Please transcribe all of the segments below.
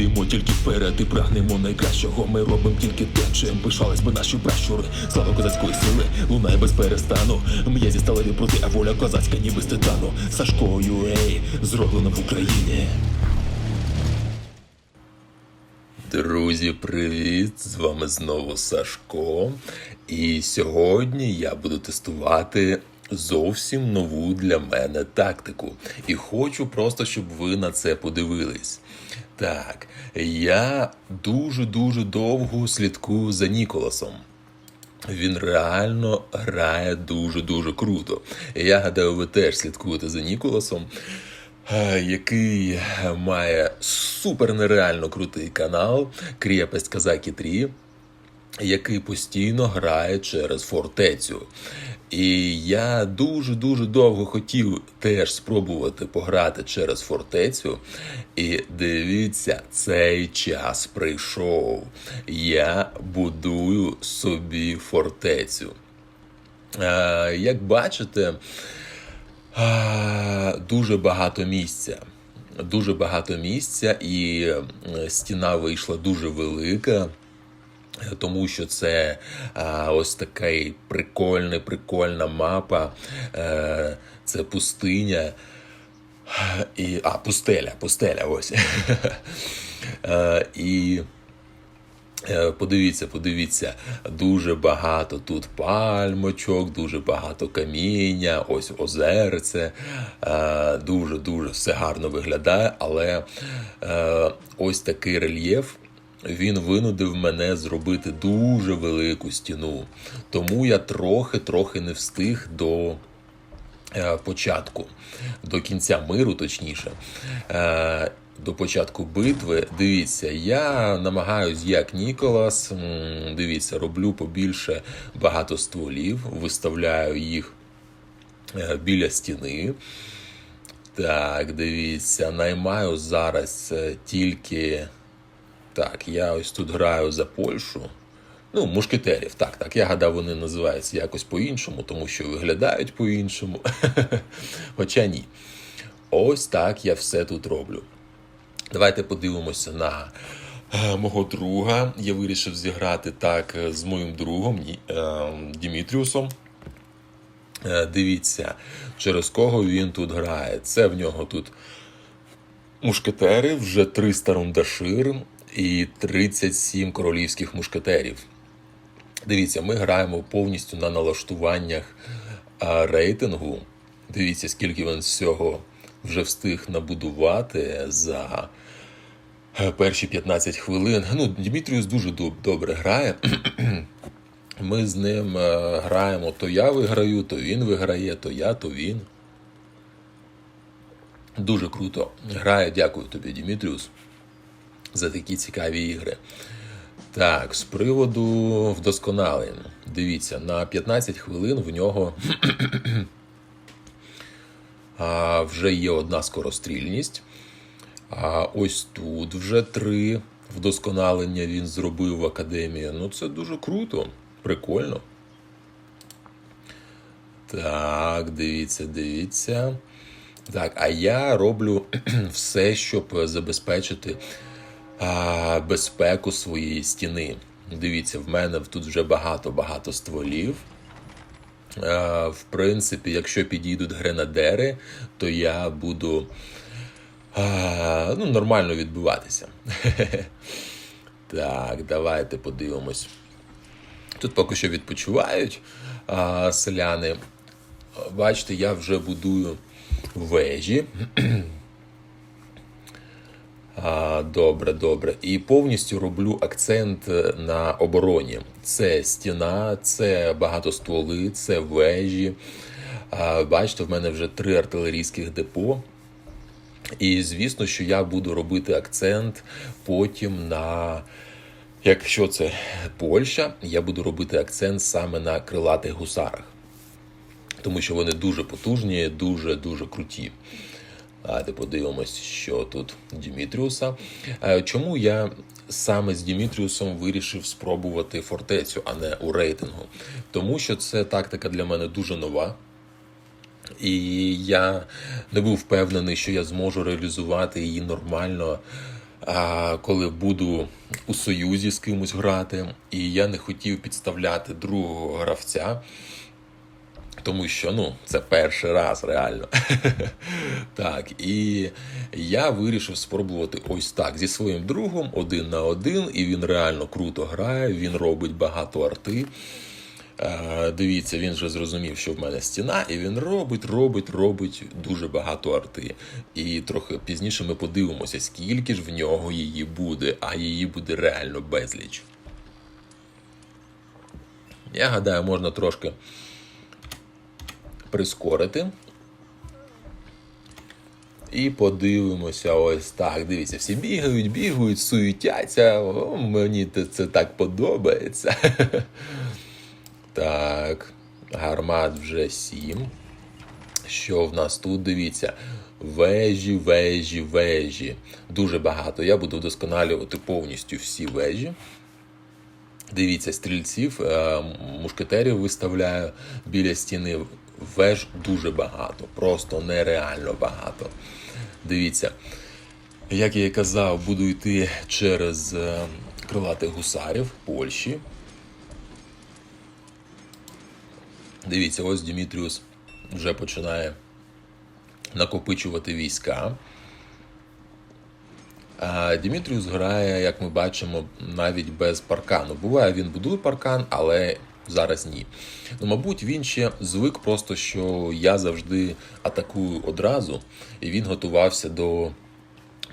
Йдемо тільки вперед і прагнемо найкращого. Ми робимо тільки те, чим пишались би наші пращури. Слава козацької сили, лунає без перестану. М'язі сталеві проти, а воля козацька, ніби з титану. Сашко Юей, зроблено в Україні. Друзі, привіт! З вами знову Сашко. І сьогодні я буду тестувати зовсім нову для мене тактику. І хочу просто, щоб ви на це подивились. Так, я дуже-дуже довго слідкую за Ніколасом. Він реально грає дуже-дуже круто. Я гадаю, ви теж слідкуєте за Ніколасом, е, який має супер нереально крутий канал Крепость Казаки 3, який постійно грає через фортецю. І я дуже-дуже довго хотів теж спробувати пограти через фортецю. І дивіться, цей час прийшов. Я будую собі фортецю. Як бачите, Дуже багато місця. Дуже багато місця, і е, стіна вийшла дуже велика. Е, Тому що це а, ось такий прикольний, прикольна мапа. Е, це пустиня. І, а, пустеля, пустеля, ось. Е, і Е, Подивіться, подивіться, дуже багато тут пальмочок, дуже багато каміння, ось озерце. Е, Дуже дуже все гарно виглядає, але е, ось такий рельєф. Він винудив мене зробити дуже велику стіну. Тому я трохи-трохи не встиг до е, початку, до кінця миру, точніше. Е, До початку битви, дивіться, я намагаюсь, як Ніколас. Дивіться, роблю побільше багато стволів, виставляю їх е, біля стіни. Так, дивіться, наймаю зараз тільки. Так, я ось тут граю за Польщу. Ну, мушкетерів, так, так. Я гадав, вони називаються якось по-іншому, тому що виглядають по-іншому. Хоча ні. Ось так я все тут роблю. Давайте подивимося на е, мого друга. Я вирішив зіграти так е, з моїм другом е, Дімітріусом. Дивіться, через кого він тут грає. Це в нього тут мушкетери, вже 300 рундашир і 37 королівських мушкетерів. Дивіться, ми граємо повністю на налаштуваннях рейтингу. Дивіться, скільки він всього вже встиг набудувати за е, перші 15 хвилин. Ну, Дмитріус дуже добре грає. Ми з ним е, граємо, то я виграю, то він виграє, то я, то він. Дуже круто грає. Дякую тобі, Дімітріус, за такі цікаві ігри. Так, з приводу вдосконалень. Дивіться, на 15 хвилин в нього а, вже є одна скорострільність. А ось тут вже три вдосконалення він зробив в академії. Ну, це дуже круто, прикольно. Так, дивіться, дивіться. Так, а я роблю все, щоб забезпечити а, безпеку своєї стіни. Дивіться, в мене тут вже багато-багато стволів. В принципі, якщо підійдуть гренадери, то я буду ну, нормально відбиватися. Так, давайте подивимось. Тут поки що відпочивають селяни. Бачите, я вже будую вежі. Добре, добре. І повністю роблю акцент е, на обороні. Це стіна, це багатостволи, це вежі. Бачите, в мене вже три артилерійських депо. І звісно, що я буду робити акцент потім на. Якщо це Польща, я буду робити акцент саме на крилатих гусарах. Тому що вони дуже потужні, дуже дуже круті. Давайте подивимось, що тут Дімітріуса. Е, Чому я саме з Дімітріусом вирішив спробувати фортецю, а не у рейтингу? Тому що це тактика для мене дуже нова. І я не був впевнений, що я зможу реалізувати її нормально коли буду у союзі з кимось грати, і я не хотів підставляти другого гравця. Тому що ну, це перший раз реально. так, і я вирішив спробувати ось так зі своїм другом один на один, і він реально круто грає, він робить багато арти. Е, Дивіться, він вже зрозумів, що в мене стіна, і він робить, робить, робить дуже багато арти. І трохи пізніше ми подивимося, скільки ж в нього її буде, а її буде реально безліч. Я гадаю, можна трошки прискорити. І подивимося, ось так. Дивіться, всі бігають, бігають, суетяться. О, мені це так подобається. Так, гармат вже 7. Що в нас тут? Дивіться. Вежі, вежі, вежі. Дуже багато. Я буду вдосконалювати повністю всі вежі. Дивіться, стрільців, е, мушкетерів виставляю біля стіни. Веж дуже багато, просто нереально багато. Дивіться, як я і казав, буду йти через е, крилатих гусарів Польщі. Дивіться, ось Дімітріус вже починає накопичувати війська. А Дімітріус грає, як ми бачимо, навіть без паркану. Буває, він будує паркан, але зараз ні. Ну, мабуть, він ще звик просто, що я завжди атакую одразу, і він готувався до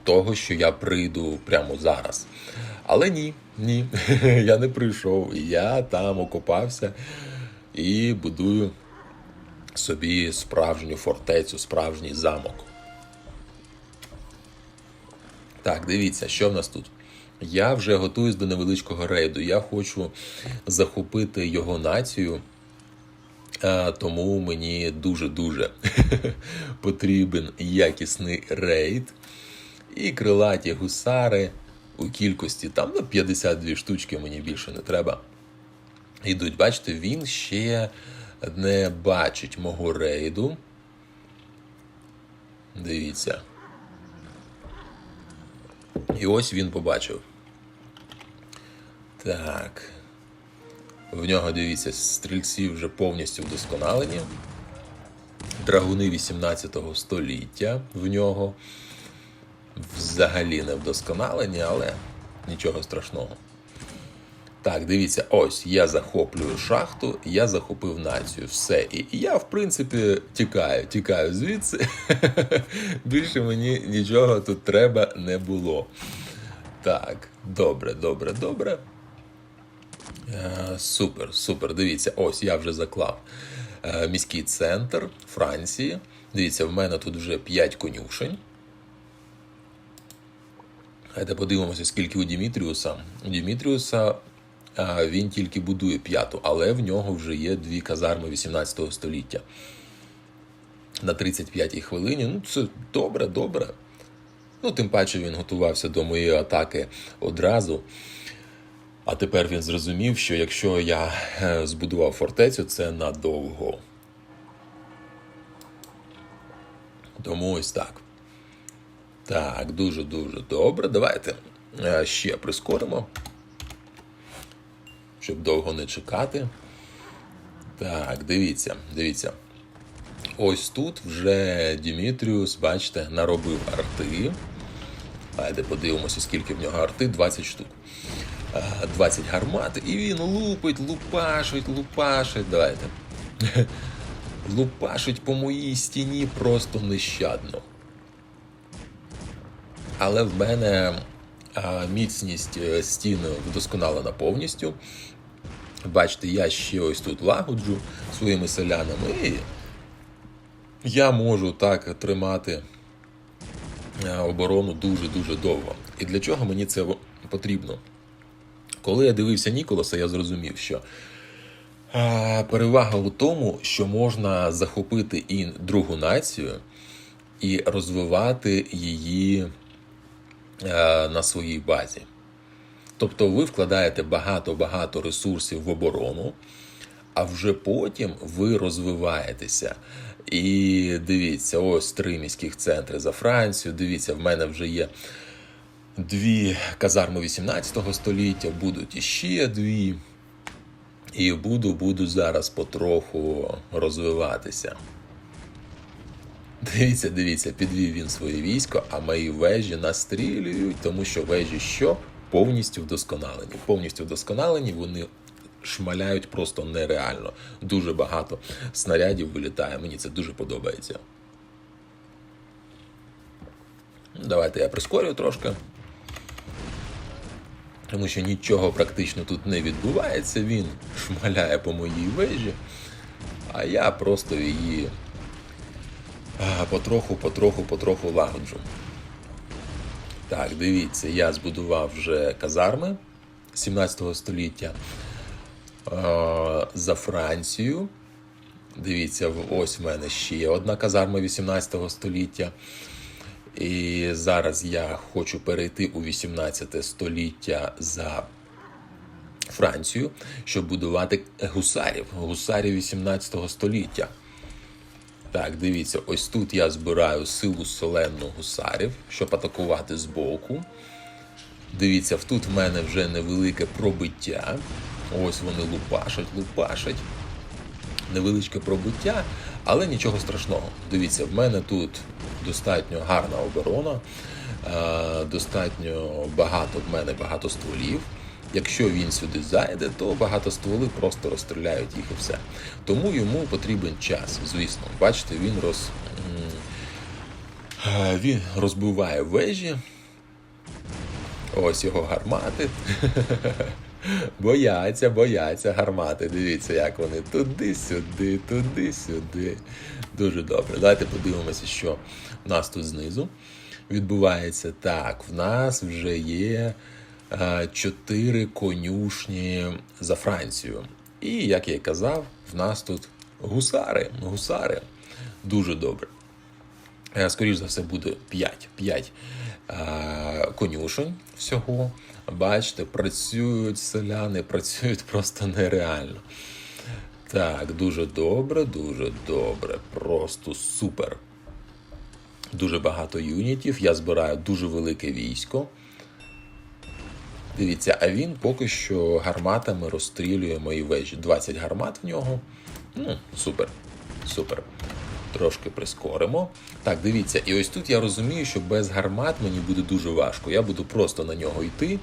того, що я прийду прямо зараз. Але ні, ні, я не прийшов. Я там окопався і будую собі справжню фортецю, справжній замок. Так, дивіться, що в нас тут. Я вже готуюсь до невеличкого рейду. Я хочу захопити його націю, тому мені дуже-дуже потрібен якісний рейд. І крилаті гусари у кількості там ну, 52 штучки, мені більше не треба. Ідуть, бачите, він ще не бачить мого рейду. Дивіться. І ось він побачив. Так. В нього, дивіться, стрільці вже повністю вдосконалені. Драгуни 18 століття в нього. Взагалі не вдосконалені, але нічого страшного. Так, дивіться, ось я захоплюю шахту, я захопив націю. Все. І я, в принципі, тікаю, тікаю звідси. Більше мені нічого тут треба не було. Так, добре, добре, добре. Е, супер, супер. Дивіться, ось я вже заклав е, міський центр Франції. Дивіться, в мене тут вже 5 конюшень. Давайте подивимося, скільки у Дімітріуса. У Дімітріуса він тільки будує п'яту, але в нього вже є дві казарми 18 століття. На 35-й хвилині. Ну, це добре, добре. Ну, тим паче він готувався до моєї атаки одразу. А тепер він зрозумів, що якщо я е, збудував фортецю, це надовго. Тому ось так. Так, дуже-дуже добре. Давайте е, ще прискоримо щоб довго не чекати. Так, дивіться, дивіться. Ось тут вже Дімітріус, бачите, наробив арти. Давайте подивимося, скільки в нього арти, 20 штук. 20 гармат, і він лупить, лупашить, лупашить. Давайте. Лупашить по моїй стіні просто нещадно. Але в мене міцність е, стіни вдосконалена повністю. Бачите, я ще ось тут лагоджу своїми селянами. І я можу так тримати е, оборону дуже-дуже довго. І для чого мені це потрібно? Коли я дивився Ніколаса, я зрозумів, що е, перевага у тому, що можна захопити і другу націю і розвивати її е, на своїй базі. Тобто ви вкладаєте багато-багато ресурсів в оборону, а вже потім ви розвиваєтеся. І дивіться, ось три міських центри за Францію. Дивіться, в мене вже є дві казарми 18 століття, будуть іще дві. І буду, буду зараз потроху розвиватися. Дивіться, дивіться, підвів він своє військо, а мої вежі настрілюють, тому що вежі що? Повністю вдосконалені. Повністю вдосконалені, вони шмаляють просто нереально. Дуже багато снарядів вилітає. Мені це дуже подобається. Давайте я прискорю трошки. Тому що нічого практично тут не відбувається. Він шмаляє по моїй вежі, а я просто її потроху, потроху, потроху лагоджу. Так, дивіться, я збудував вже казарми 17 століття а, за Францію. Дивіться, ось в мене ще одна казарма 18 століття. І зараз я хочу перейти у 18 століття за Францію, щоб будувати гусарів, гусарів 18 століття. Так, дивіться, ось тут я збираю силу соленну гусарів, щоб атакувати збоку. Дивіться, тут в мене вже невелике пробиття. Ось вони лупашать, лупашать. Невеличке пробиття, але нічого страшного. Дивіться, в мене тут достатньо гарна оборона, е, достатньо багато в мене багато стволів. Якщо він сюди зайде, то багато стволи просто розстріляють їх і все. Тому йому потрібен час, звісно. Бачите, він роз, е, він розбиває вежі. Ось його гармати. Бояться, бояться гармати. Дивіться, як вони туди-сюди, туди-сюди. Дуже добре. Давайте подивимося, що в нас тут знизу відбувається. Так, в нас вже є чотири конюшні за Францію. І, як я й казав, в нас тут гусари. Гусари. Дуже добре. Е, Скоріше за все, буде 5. 5 е, конюшень всього. Бачите, працюють селяни, працюють просто нереально. Так, дуже добре, дуже добре. Просто супер. Дуже багато юнітів. Я збираю дуже велике військо. Дивіться, а він поки що гарматами розстрілює мої вежі. 20 гармат в нього. Ну, супер. Супер. Трошки прискоримо. Так, дивіться, і ось тут я розумію, що без гармат мені буде дуже важко. Я буду просто на нього йти,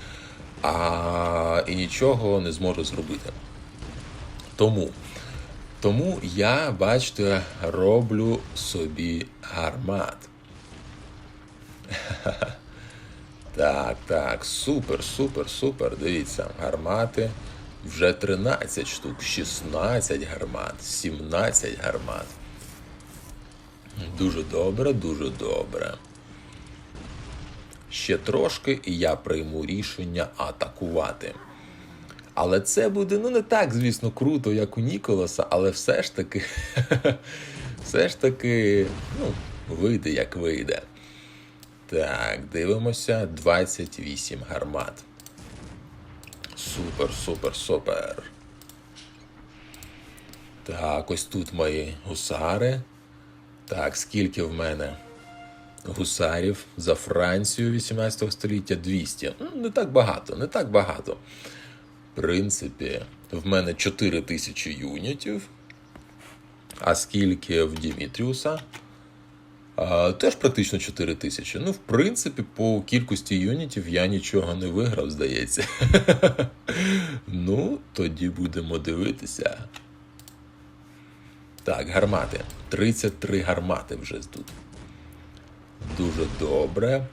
а і нічого не зможу зробити. Тому, тому я, бачите, роблю собі гармат. Так, так, супер, супер, супер. Дивіться, гармати вже 13 штук, 16 гармат, 17 гармат. Дуже добре, дуже добре. Ще трошки, і я прийму рішення атакувати. Але це буде ну не так, звісно, круто, як у Ніколаса, але все ж таки, все ж таки, ну, вийде як вийде. Так, дивимося 28 гармат. Супер, супер, супер. Так, ось тут мої гусари. Так, скільки в мене гусарів за Францію 18 століття 200. Ну, Не так багато, не так багато. В принципі, в мене 4 тисячі юнітів. А скільки в Дімітріуса? Теж практично 4 тисячі. Ну, в принципі, по кількості юнітів я нічого не виграв, здається. Ну, тоді будемо дивитися. Так, гармати. 33 гармати вже тут. Дуже добре.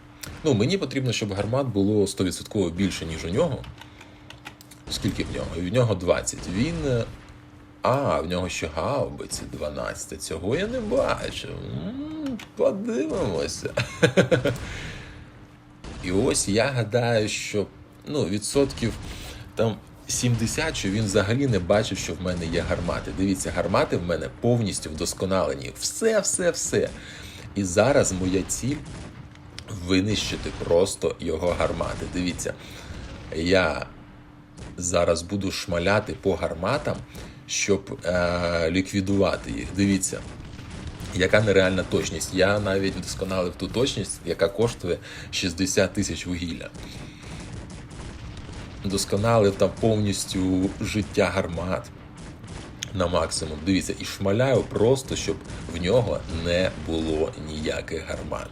Ну, мені потрібно, щоб гармат було 100% більше, ніж у нього. Скільки в нього? І в нього 20. Він. А, в нього ще гаубиці 12. Цього я не бачив. Подивимося. І ось я гадаю, що ну, відсотків там 70, що він взагалі не бачив, що в мене є гармати. Дивіться, гармати в мене повністю вдосконалені. Все, все, все. І зараз моя ціль винищити просто його гармати. Дивіться, я зараз буду шмаляти по гарматам, щоб е- ліквідувати їх. Дивіться. Яка нереальна точність? Я навіть вдосконалив ту точність, яка коштує 60 тисяч вугілля. Досконалив там повністю життя гармат на максимум. Дивіться, і шмаляю просто, щоб в нього не було ніяких гармат.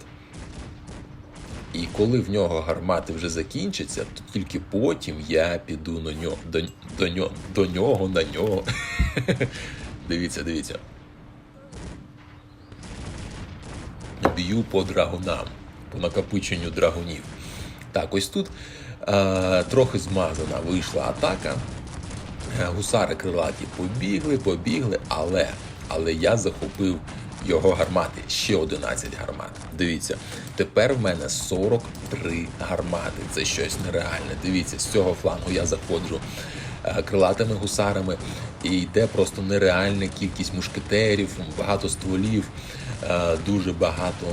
І коли в нього гармати вже закінчаться, то тільки потім я піду на нього, до, до, нього, до нього, на нього. Дивіться, дивіться. Б'ю по драгунам, по накопиченню драгунів. Так, ось тут е, трохи змазана вийшла атака. Гусари крилаті побігли, побігли, але, але я захопив його гармати. Ще 11 гармат. Дивіться, тепер в мене 43 гармати. Це щось нереальне. Дивіться, з цього флангу я заходжу е, крилатими гусарами, і йде просто нереальна кількість мушкетерів, багато стволів, е, дуже багато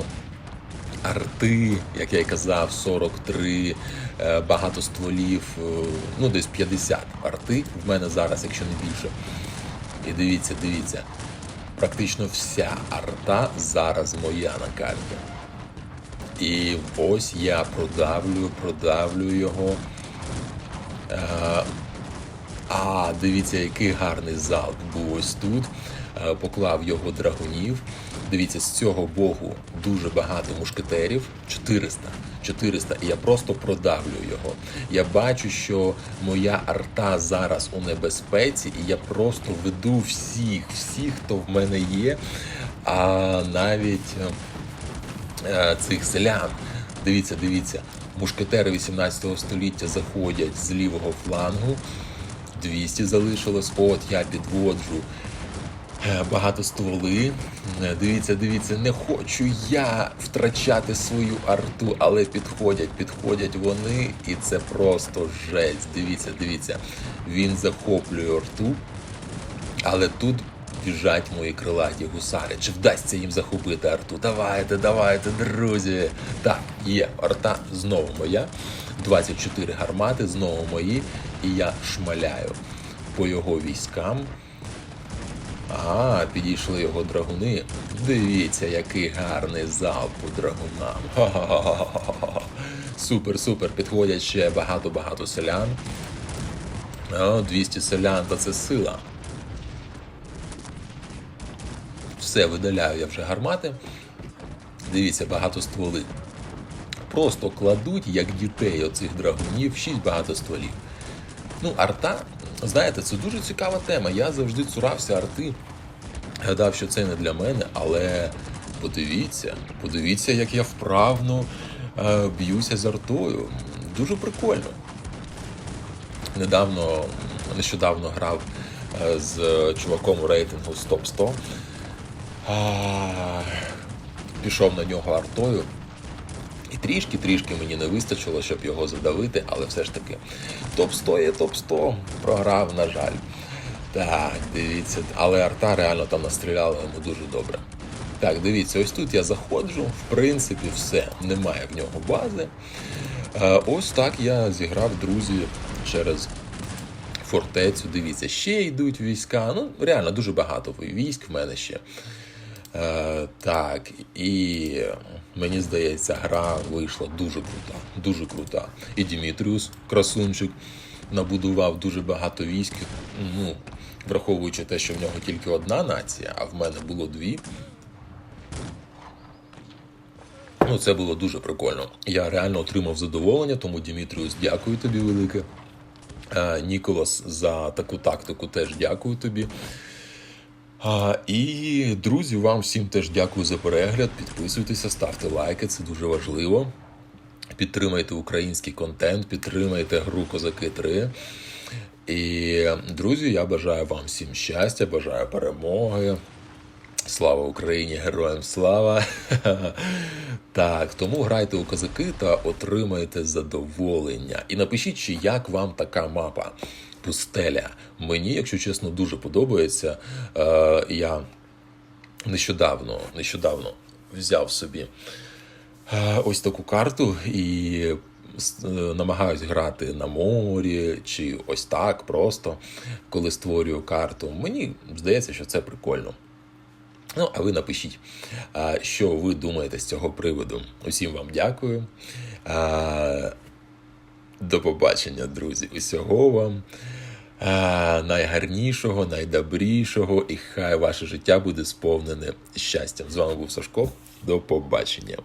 арти, як я й казав, 43, е, багато стволів, ну десь 50 арти в мене зараз, якщо не більше. І дивіться, дивіться, практично вся арта зараз моя на карті. І ось я продавлюю, продавлюю його. Е, а, дивіться, який гарний залп був ось тут. Е, Поклав його драгунів. Дивіться, з цього богу дуже багато мушкетерів. 400. 400. І я просто продавлю його. Я бачу, що моя арта зараз у небезпеці, і я просто веду всіх, всіх, хто в мене є. А навіть е, цих селян. Дивіться, дивіться, мушкетери 18 століття заходять з лівого флангу. 200 залишилось. От я підводжу багато стволи. Е, Дивіться, дивіться, не хочу я втрачати свою арту, але підходять, підходять вони, і це просто жесть. Дивіться, дивіться. Він захоплює арту, але тут біжать мої крилаті гусари. Чи вдасться їм захопити арту? Давайте, давайте, друзі. Так, є арта знову моя. 24 гармати, знову мої. І я шмаляю по його військам. А, підійшли його драгуни. Дивіться, який гарний залп у драгунам. Ха-ха-ха-ха-ха. Супер, супер. Підходять ще багато-багато селян. О, 200 селян, та це сила. Все, видаляю я вже гармати. Дивіться, багато стволи. Просто кладуть, як дітей, оцих драгунів, 6 багато стволів. Ну, арта, знаєте, це дуже цікава тема. Я завжди цурався арти. Гадав, що це не для мене, але подивіться, подивіться, як я вправно е, б'юся з артою. Дуже прикольно. Недавно, нещодавно грав е, з чуваком у рейтингу з топ 100. А, пішов на нього артою. Трішки-трішки мені не вистачило, щоб його задавити, але все ж таки топ-100 є топ-100, програв, на жаль. Так, дивіться, але арта реально там настріляла йому дуже добре. Так, дивіться, ось тут я заходжу, в принципі, все, немає в нього бази. Е, Ось так я зіграв, друзі, через фортецю. Дивіться, ще йдуть війська. Ну, реально дуже багато військ в мене ще. Е, так, і мені здається, гра вийшла дуже крута, дуже крута. І Дімітріус, красунчик, набудував дуже багато військ. Ну, враховуючи те, що в нього тільки одна нація, а в мене було дві. Ну, це було дуже прикольно. Я реально отримав задоволення, тому Дімітріус, дякую тобі велике. Е, Ніколас за таку тактику теж дякую тобі. А, і друзі, вам всім теж дякую за перегляд. Підписуйтеся, ставте лайки, це дуже важливо. Підтримайте український контент, підтримайте гру Козаки 3. І, друзі, я бажаю вам всім щастя, бажаю перемоги. Слава Україні, героям слава! Так, тому грайте у козаки та отримайте задоволення. І напишіть, чи як вам така мапа пустеля. Мені, якщо чесно, дуже подобається. Е, я нещодавно, нещодавно взяв собі е, ось таку карту і е, намагаюсь грати на морі чи ось так просто, коли створюю карту. Мені здається, що це прикольно. Ну, а ви напишіть, що ви думаєте з цього приводу. Усім вам дякую. До побачення, друзі. Усього вам найгарнішого, найдобрішого, і хай ваше життя буде сповнене щастям. З вами був Сашко. До побачення.